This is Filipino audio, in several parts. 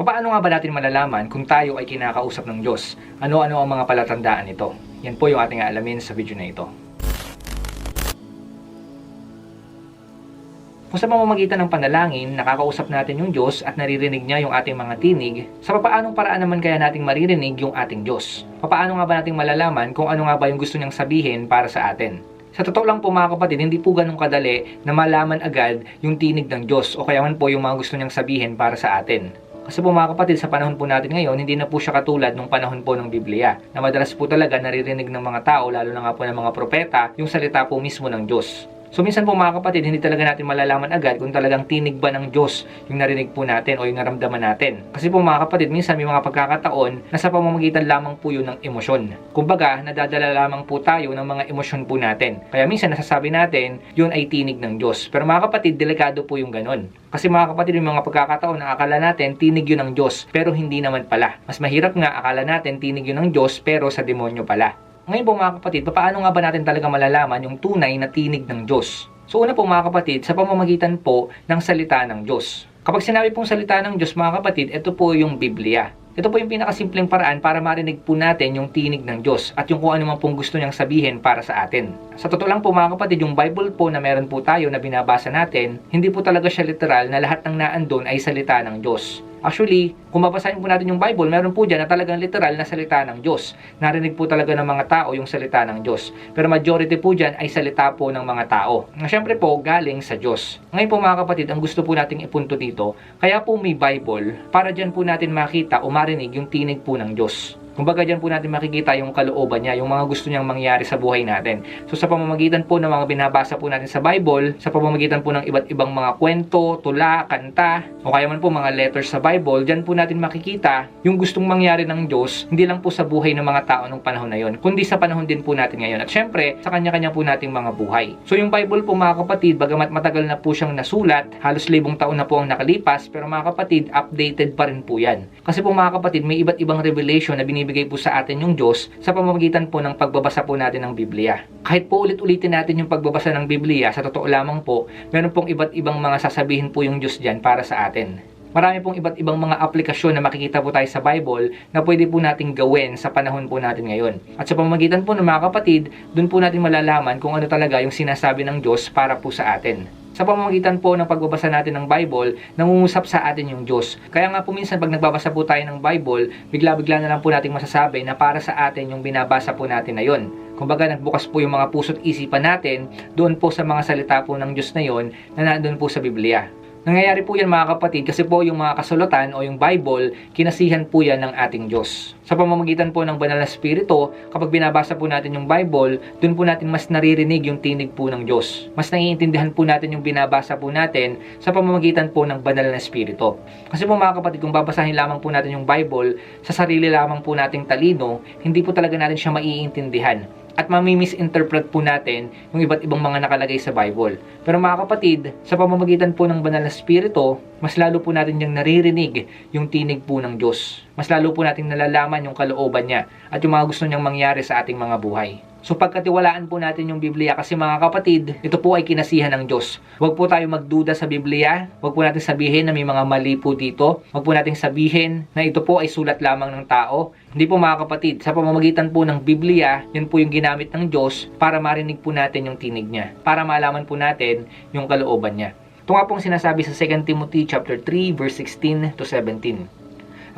Paano nga ba natin malalaman kung tayo ay kinakausap ng Diyos? Ano-ano ang mga palatandaan nito? Yan po yung ating alamin sa video na ito. Kung sa pamamagitan ng panalangin, nakakausap natin yung Diyos at naririnig niya yung ating mga tinig, sa papaanong paraan naman kaya nating maririnig yung ating Diyos? Papaano nga ba nating malalaman kung ano nga ba yung gusto niyang sabihin para sa atin? Sa totoo lang po mga kapatid, hindi po ganun kadali na malaman agad yung tinig ng Diyos o kaya man po yung mga gusto niyang sabihin para sa atin. Kasi po mga kapatid, sa panahon po natin ngayon, hindi na po siya katulad nung panahon po ng Biblia. Na madalas po talaga naririnig ng mga tao, lalo na nga po ng mga propeta, yung salita po mismo ng Diyos. So minsan po mga kapatid, hindi talaga natin malalaman agad kung talagang tinig ba ng Diyos yung narinig po natin o yung naramdaman natin. Kasi po mga kapatid, minsan may mga pagkakataon na sa pamamagitan lamang po yun ng emosyon. Kumbaga, nadadala lamang po tayo ng mga emosyon po natin. Kaya minsan nasasabi natin, yun ay tinig ng Diyos. Pero mga kapatid, delikado po yung ganun. Kasi mga kapatid, yung mga pagkakataon na akala natin tinig yun ng Diyos, pero hindi naman pala. Mas mahirap nga akala natin tinig yun ng Diyos, pero sa demonyo pala. Ngayon po mga kapatid, paano nga ba natin talaga malalaman yung tunay na tinig ng Diyos? So una po mga kapatid, sa pamamagitan po ng salita ng Diyos. Kapag sinabi pong salita ng Diyos mga kapatid, ito po yung Biblia. Ito po yung pinakasimpleng paraan para marinig po natin yung tinig ng Diyos at yung kung ano man pong gusto niyang sabihin para sa atin. Sa totoo lang po mga kapatid, yung Bible po na meron po tayo na binabasa natin, hindi po talaga siya literal na lahat ng naandun ay salita ng Diyos. Actually, kung babasahin po natin yung Bible, meron po dyan na talagang literal na salita ng Diyos. Narinig po talaga ng mga tao yung salita ng Diyos. Pero majority po dyan ay salita po ng mga tao. Na syempre po, galing sa Diyos. Ngayon po mga kapatid, ang gusto po nating ipunto dito, kaya po may Bible, para dyan po natin makita o marinig yung tinig po ng Diyos. Kumbaga dyan po natin makikita yung kalooban niya, yung mga gusto niyang mangyari sa buhay natin. So sa pamamagitan po ng mga binabasa po natin sa Bible, sa pamamagitan po ng iba't ibang mga kwento, tula, kanta, o kaya man po mga letters sa Bible, dyan po natin makikita yung gustong mangyari ng Diyos, hindi lang po sa buhay ng mga tao ng panahon na yon, kundi sa panahon din po natin ngayon. At syempre, sa kanya-kanya po nating mga buhay. So yung Bible po mga kapatid, bagamat matagal na po siyang nasulat, halos libong taon na po ang nakalipas, pero mga kapatid, updated pa rin po yan. Kasi po mga kapatid, may iba't ibang revelation na binibigay po sa atin yung Diyos sa pamamagitan po ng pagbabasa po natin ng Biblia. Kahit po ulit-ulitin natin yung pagbabasa ng Biblia, sa totoo lamang po, meron pong iba't ibang mga sasabihin po yung Diyos dyan para sa atin. Marami pong iba't ibang mga aplikasyon na makikita po tayo sa Bible na pwede po nating gawin sa panahon po natin ngayon. At sa pamamagitan po ng mga kapatid, dun po natin malalaman kung ano talaga yung sinasabi ng Diyos para po sa atin sa pamamagitan po ng pagbabasa natin ng Bible, nangungusap sa atin yung Diyos. Kaya nga po minsan pag nagbabasa po tayo ng Bible, bigla-bigla na lang po nating masasabi na para sa atin yung binabasa po natin na yon. Kumbaga nagbukas po yung mga puso't isipan natin doon po sa mga salita po ng Diyos na yon na nandun po sa Biblia. Nangyayari po yan mga kapatid kasi po yung mga kasulatan o yung Bible, kinasihan po yan ng ating Diyos. Sa pamamagitan po ng banal na spirito, kapag binabasa po natin yung Bible, dun po natin mas naririnig yung tinig po ng Diyos. Mas naiintindihan po natin yung binabasa po natin sa pamamagitan po ng banal na spirito. Kasi po mga kapatid, kung babasahin lamang po natin yung Bible sa sarili lamang po nating talino, hindi po talaga natin siya maiintindihan at mamimisinterpret po natin yung iba't ibang mga nakalagay sa Bible. Pero mga kapatid, sa pamamagitan po ng banal na spirito, mas lalo po natin yung naririnig yung tinig po ng Diyos. Mas lalo po natin nalalaman yung kalooban niya at yung mga gusto niyang mangyari sa ating mga buhay. So pagkatiwalaan po natin yung Biblia kasi mga kapatid, ito po ay kinasihan ng Diyos. Huwag po tayo magduda sa Biblia. Huwag po natin sabihin na may mga mali po dito. Huwag po natin sabihin na ito po ay sulat lamang ng tao. Hindi po mga kapatid, sa pamamagitan po ng Biblia, yun po yung ginamit ng Diyos para marinig po natin yung tinig niya. Para malaman po natin yung kalooban niya. Ito nga pong sinasabi sa 2 Timothy chapter 3 verse 16 to 17.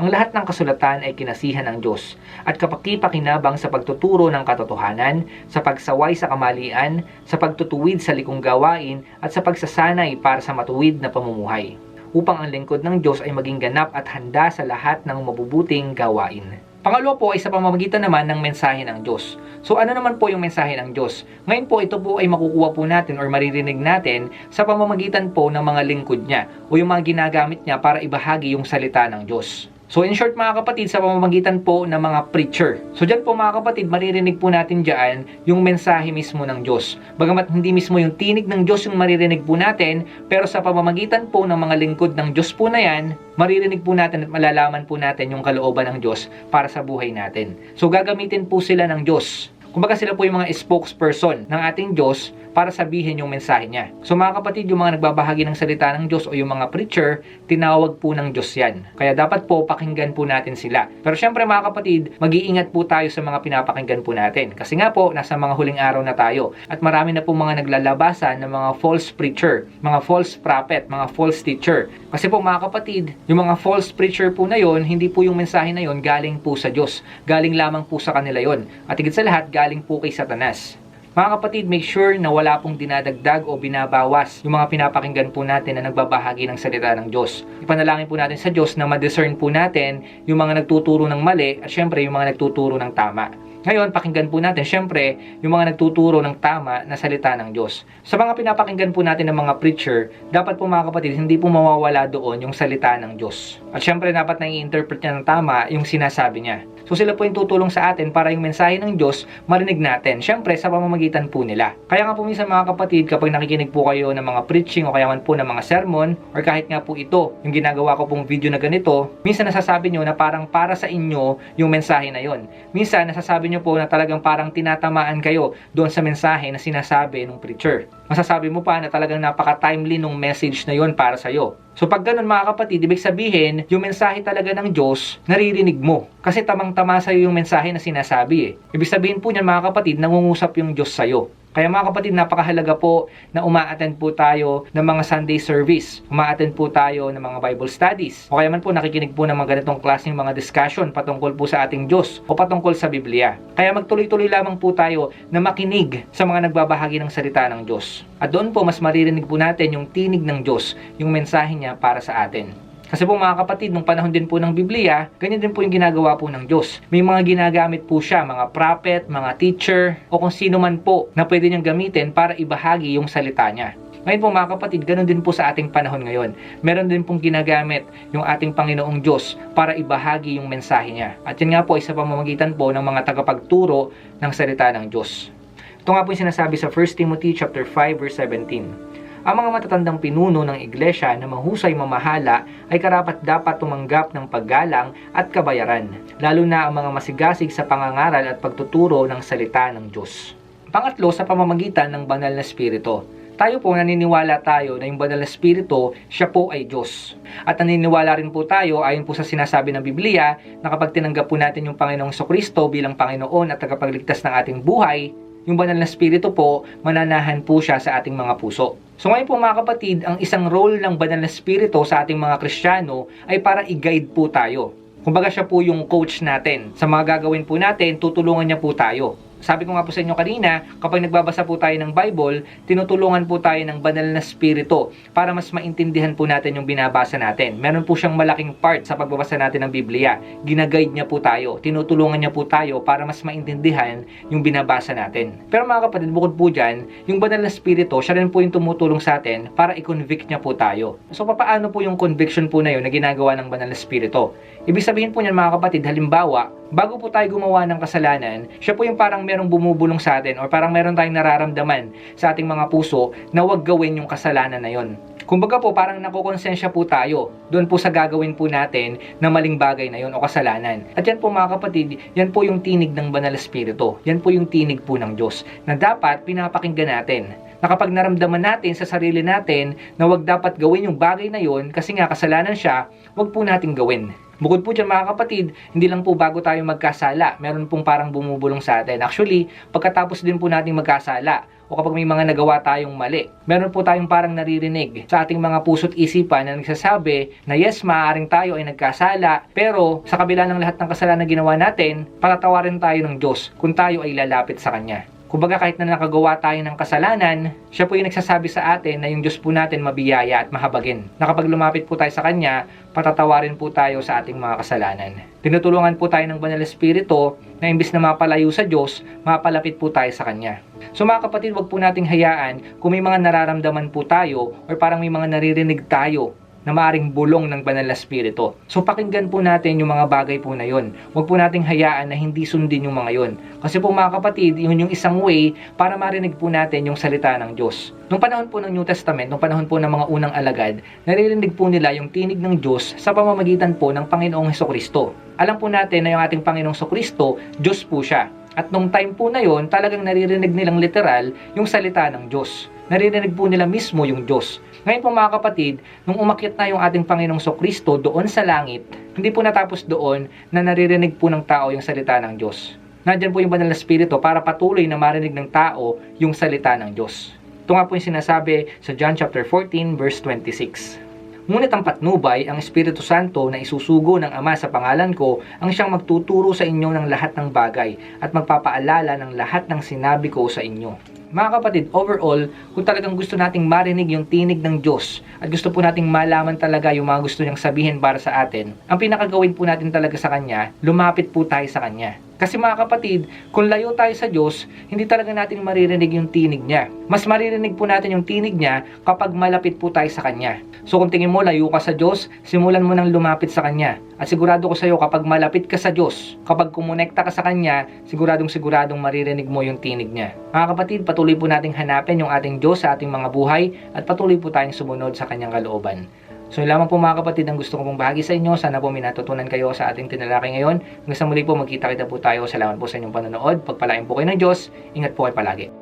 Ang lahat ng kasulatan ay kinasihan ng Diyos at kapakipakinabang sa pagtuturo ng katotohanan, sa pagsaway sa kamalian, sa pagtutuwid sa likong gawain at sa pagsasanay para sa matuwid na pamumuhay upang ang lingkod ng Diyos ay maging ganap at handa sa lahat ng mabubuting gawain. Pangalawa po ay sa pamamagitan naman ng mensahe ng Diyos. So ano naman po yung mensahe ng Diyos? Ngayon po ito po ay makukuha po natin or maririnig natin sa pamamagitan po ng mga lingkod niya o yung mga ginagamit niya para ibahagi yung salita ng Diyos. So in short mga kapatid, sa pamamagitan po ng mga preacher. So dyan po mga kapatid, maririnig po natin dyan yung mensahe mismo ng Diyos. Bagamat hindi mismo yung tinig ng Diyos yung maririnig po natin, pero sa pamamagitan po ng mga lingkod ng Diyos po na yan, maririnig po natin at malalaman po natin yung kalooban ng Diyos para sa buhay natin. So gagamitin po sila ng Diyos Kumbaga sila po yung mga spokesperson ng ating Diyos para sabihin yung mensahe niya. So mga kapatid, yung mga nagbabahagi ng salita ng Diyos o yung mga preacher, tinawag po ng Diyos yan. Kaya dapat po pakinggan po natin sila. Pero syempre mga kapatid, mag-iingat po tayo sa mga pinapakinggan po natin. Kasi nga po, nasa mga huling araw na tayo. At marami na po mga naglalabasan ng mga false preacher, mga false prophet, mga false teacher. Kasi po mga kapatid, yung mga false preacher po na yon, hindi po yung mensahe na yon galing po sa Diyos. Galing lamang po sa kanila yon. At higit sa lahat, galing po kay Satanas. Mga kapatid, make sure na wala pong dinadagdag o binabawas yung mga pinapakinggan po natin na nagbabahagi ng salita ng Diyos. Ipanalangin po natin sa Diyos na ma-discern po natin yung mga nagtuturo ng mali at syempre yung mga nagtuturo ng tama. Ngayon, pakinggan po natin, syempre, yung mga nagtuturo ng tama na salita ng Diyos. Sa mga pinapakinggan po natin ng mga preacher, dapat po mga kapatid, hindi po mawawala doon yung salita ng Diyos. At syempre, dapat nai-interpret niya ng tama yung sinasabi niya. So sila po yung tutulong sa atin para yung mensahe ng Diyos marinig natin. Syempre, sa pamamagitan po nila. Kaya nga po minsan mga kapatid, kapag nakikinig po kayo ng mga preaching o kaya man po ng mga sermon, or kahit nga po ito, yung ginagawa ko pong video na ganito, minsan nasasabi nyo na parang para sa inyo yung mensahe na yon. Minsan nasasabi nyo po na talagang parang tinatamaan kayo doon sa mensahe na sinasabi ng preacher. Masasabi mo pa na talagang napaka-timely nung message na yon para sa'yo. So pag ganun mga kapatid, ibig sabihin, yung mensahe talaga ng Diyos, naririnig mo. Kasi tamang-tama sa'yo yung mensahe na sinasabi eh. Ibig sabihin po niyan mga kapatid, nangungusap yung Diyos sa'yo. Kaya mga kapatid, napakahalaga po na uma-attend po tayo ng mga Sunday service. Uma-attend po tayo ng mga Bible studies. O kaya man po nakikinig po ng mga ganitong klaseng mga discussion patungkol po sa ating Diyos o patungkol sa Biblia. Kaya magtuloy-tuloy lamang po tayo na makinig sa mga nagbabahagi ng salita ng Diyos. At doon po mas maririnig po natin yung tinig ng Diyos, yung mensahe niya para sa atin. Kasi po mga kapatid, nung panahon din po ng Biblia, ganyan din po yung ginagawa po ng Diyos. May mga ginagamit po siya, mga prophet, mga teacher, o kung sino man po na pwede niyang gamitin para ibahagi yung salita niya. Ngayon po mga kapatid, ganun din po sa ating panahon ngayon. Meron din pong ginagamit yung ating Panginoong Diyos para ibahagi yung mensahe niya. At yan nga po ay sa pamamagitan po ng mga tagapagturo ng salita ng Diyos. Ito nga po yung sinasabi sa 1 Timothy chapter 5 verse 17 ang mga matatandang pinuno ng iglesia na mahusay mamahala ay karapat dapat tumanggap ng paggalang at kabayaran, lalo na ang mga masigasig sa pangangaral at pagtuturo ng salita ng Diyos. Pangatlo, sa pamamagitan ng banal na spirito. Tayo po naniniwala tayo na yung banal na spirito, siya po ay Diyos. At naniniwala rin po tayo, ayon po sa sinasabi ng Biblia, na kapag tinanggap po natin yung Panginoong Kristo bilang Panginoon at tagapagligtas ng ating buhay, yung banal na spirito po, mananahan po siya sa ating mga puso. So ngayon po mga kapatid, ang isang role ng banal na spirito sa ating mga Kristiyano ay para i-guide po tayo. Kumbaga siya po yung coach natin. Sa mga gagawin po natin, tutulungan niya po tayo. Sabi ko nga po sa inyo kanina, kapag nagbabasa po tayo ng Bible, tinutulungan po tayo ng banal na spirito para mas maintindihan po natin yung binabasa natin. Meron po siyang malaking part sa pagbabasa natin ng Biblia. Ginaguide niya po tayo, tinutulungan niya po tayo para mas maintindihan yung binabasa natin. Pero mga kapatid, bukod po dyan, yung banal na spirito, siya rin po yung tumutulong sa atin para i-convict niya po tayo. So papaano po yung conviction po na yun na ginagawa ng banal na spirito? Ibig sabihin po niyan mga kapatid, halimbawa, bago po tayo gumawa ng kasalanan, siya po yung parang merong bumubulong sa atin or parang meron tayong nararamdaman sa ating mga puso na wag gawin yung kasalanan na yon. Kumbaga po parang nakukonsensya po tayo doon po sa gagawin po natin na maling bagay na yon o kasalanan. At yan po mga kapatid, yan po yung tinig ng banal na spirito. Yan po yung tinig po ng Diyos na dapat pinapakinggan natin na kapag naramdaman natin sa sarili natin na wag dapat gawin yung bagay na yon kasi nga kasalanan siya, wag po natin gawin. Bukod po dyan mga kapatid, hindi lang po bago tayo magkasala, meron pong parang bumubulong sa atin. Actually, pagkatapos din po nating magkasala, o kapag may mga nagawa tayong mali, meron po tayong parang naririnig sa ating mga puso't isipan na nagsasabi na yes, maaaring tayo ay nagkasala, pero sa kabila ng lahat ng kasalanan na ginawa natin, patatawarin tayo ng Diyos kung tayo ay lalapit sa Kanya. Kumbaga kahit na nakagawa tayo ng kasalanan, siya po yung nagsasabi sa atin na yung Diyos po natin mabiyaya at mahabagin. Na lumapit po tayo sa Kanya, patatawarin po tayo sa ating mga kasalanan. Tinutulungan po tayo ng Banal na Espiritu na imbis na mapalayo sa Diyos, mapalapit po tayo sa Kanya. So mga kapatid, wag po nating hayaan kung may mga nararamdaman po tayo or parang may mga naririnig tayo na maaring bulong ng banal na spirito. So pakinggan po natin yung mga bagay po na yon. Huwag po nating hayaan na hindi sundin yung mga yon. Kasi po mga kapatid, yun yung isang way para marinig po natin yung salita ng Diyos. Nung panahon po ng New Testament, nung panahon po ng mga unang alagad, naririnig po nila yung tinig ng Diyos sa pamamagitan po ng Panginoong Heso Kristo. Alam po natin na yung ating Panginoong Heso Kristo, Diyos po siya. At nung time po na yon, talagang naririnig nilang literal yung salita ng Diyos. Naririnig po nila mismo yung Diyos. Ngayon po mga kapatid, nung umakyat na yung ating Panginoong Sokristo doon sa langit, hindi po natapos doon na naririnig po ng tao yung salita ng Diyos. Nandyan po yung banal na spirito para patuloy na marinig ng tao yung salita ng Diyos. Ito nga po yung sinasabi sa John chapter 14 verse 26. Ngunit ang patnubay, ang Espiritu Santo na isusugo ng Ama sa pangalan ko, ang siyang magtuturo sa inyo ng lahat ng bagay at magpapaalala ng lahat ng sinabi ko sa inyo. Mga kapatid, overall, kung talagang gusto nating marinig yung tinig ng Diyos at gusto po nating malaman talaga yung mga gusto niyang sabihin para sa atin, ang pinakagawin po natin talaga sa Kanya, lumapit po tayo sa Kanya. Kasi mga kapatid, kung layo tayo sa Diyos, hindi talaga natin maririnig yung tinig niya. Mas maririnig po natin yung tinig niya kapag malapit po tayo sa Kanya. So kung tingin mo layo ka sa Diyos, simulan mo nang lumapit sa Kanya. At sigurado ko sa iyo, kapag malapit ka sa Diyos, kapag kumonekta ka sa Kanya, siguradong siguradong maririnig mo yung tinig niya. Mga kapatid, patuloy po nating hanapin yung ating Diyos sa ating mga buhay at patuloy po tayong sumunod sa Kanyang kalooban. So lamang po mga kapatid ang gusto ko pong bahagi sa inyo. Sana po may natutunan kayo sa ating tinalakay ngayon. Hanggang sa muli po magkita kita po tayo. Salamat po sa inyong panonood. Pagpalain po kayo ng Diyos. Ingat po kayo palagi.